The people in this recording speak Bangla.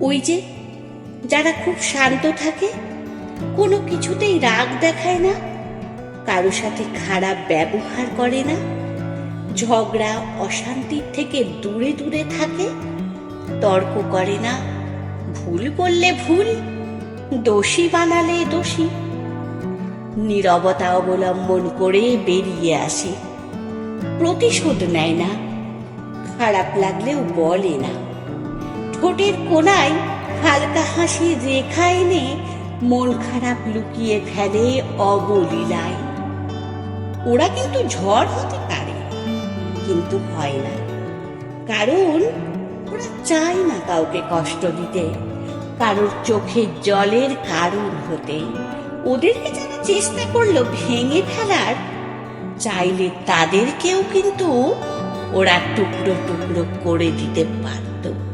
ওই যে, যারা খুব শান্ত থাকে, কোনো কিছুতেই রাগ দেখায় না, কারও সাথে খারাপ ব্যবহার করে না, ঝগড়া অশান্তির থেকে দূরে দূরে থাকে, তর্ক করে না, ভুল করলে ভুল, দোষী বানালে দোষী, নীরবতা অবলম্বন করে বেরিয়ে আসে, প্রতিশোধ নেয় না, খারাপ লাগলেও বলে না। ঠোঁটের কোনায় হালকা হাসি রেখা এনে মন খারাপ লুকিয়ে ফেলে অবলীলায়। ওরা কিন্তু ঝড় হতে পারে, কিন্তু হয় না। কারণ ওরা চায় না কাউকে কষ্ট দিতে। কারোর চোখের জলের কারণ হতে। ওদেরকে যারা চেষ্টা করল ভেঙে ফেলার, চাইলে তাদেরকেও কিন্তু ওরা টুকরো টুকরো করে দিতে পারতো।